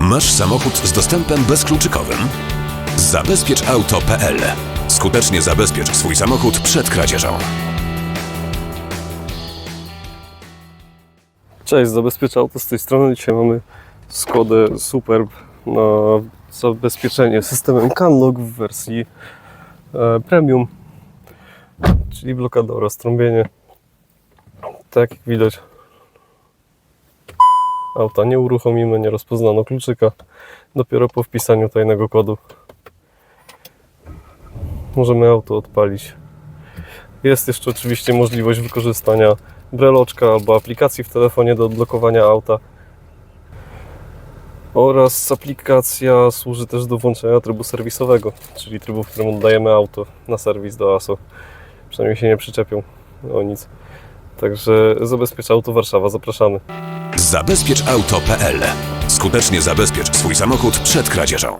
Masz samochód z dostępem bezkluczykowym? Zabezpieczauto.pl Skutecznie zabezpiecz swój samochód przed kradzieżą. Cześć, zabezpieczę auto z tej strony. Dzisiaj mamy Skodę Superb na zabezpieczenie systemem CanLock w wersji e, Premium, czyli blokada oraz trąbienie. Tak jak widać, auta nie uruchomimy, nie rozpoznano kluczyka. Dopiero po wpisaniu tajnego kodu możemy auto odpalić. Jest jeszcze oczywiście możliwość wykorzystania breloczka albo aplikacji w telefonie do odblokowania auta. Oraz aplikacja służy też do włączenia trybu serwisowego, czyli trybu, w którym oddajemy auto na serwis do ASO. Przynajmniej się nie przyczepią o nic. Także zabezpiecz auto Warszawa, zapraszamy. Zabezpieczauto.pl Skutecznie zabezpiecz swój samochód przed kradzieżą.